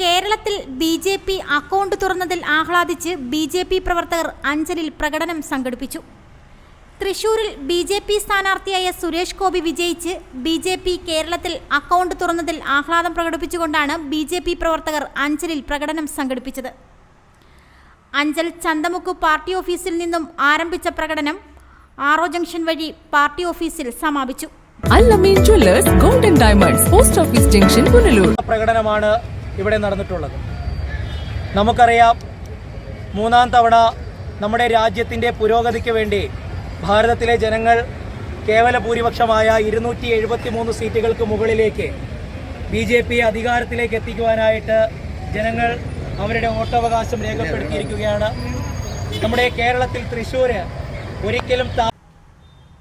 കേരളത്തിൽ B J P account തുറന്നതിൽ ആഹ്ലാദിച്ച് ബി ജെ പി പ്രവർത്തകർ അഞ്ചലിൽ പ്രകടനം സംഘടിപ്പിച്ചു. തൃശൂരിൽ ബി ജെ പി സ്ഥാനാർത്ഥിയായ സുരേഷ് ഗോപി വിജയിച്ച് ബി ജെ പി കേരളത്തിൽ അക്കൗണ്ട് തുറന്നതിൽ ആഹ്ലാദം പ്രകടിപ്പിച്ചുകൊണ്ടാണ് ബി ജെ പി പ്രവർത്തകർ അഞ്ചലിൽ പ്രകടനം സംഘടിപ്പിച്ചത്. അഞ്ചൽ ചന്തമുക്ക് പാർട്ടി ഓഫീസിൽ നിന്നും ആരംഭിച്ച പ്രകടനം ആറോ ജംഗ്ഷൻ വഴി പാർട്ടി ഓഫീസിൽ സമാപിച്ചു. Allameen jewellers golden diamonds post office junction Punalur. പ്രകടനമാണ് ഇവിടെ നടന്നിട്ടുള്ളത്. നമുക്കറിയാം മൂന്നാം തവണ നമ്മുടെ രാജ്യത്തിന്റെ പുരോഗതിക്ക് വേണ്ടി ഭാരതത്തിലെ ജനങ്ങൾ കേവല ഭൂരിപക്ഷമായ ഇരുന്നൂറ്റി എഴുപത്തി മൂന്ന് സീറ്റുകൾക്ക് മുകളിലേക്ക് ബി ജെ പി അധികാരത്തിലേക്ക് എത്തിക്കുവാനായിട്ട് ജനങ്ങൾ അവരുടെ വോട്ടവകാശം രേഖപ്പെടുത്തിയിരിക്കുകയാണ്. നമ്മുടെ കേരളത്തിൽ തൃശ്ശൂര് ഒരിക്കലും താ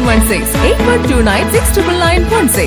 916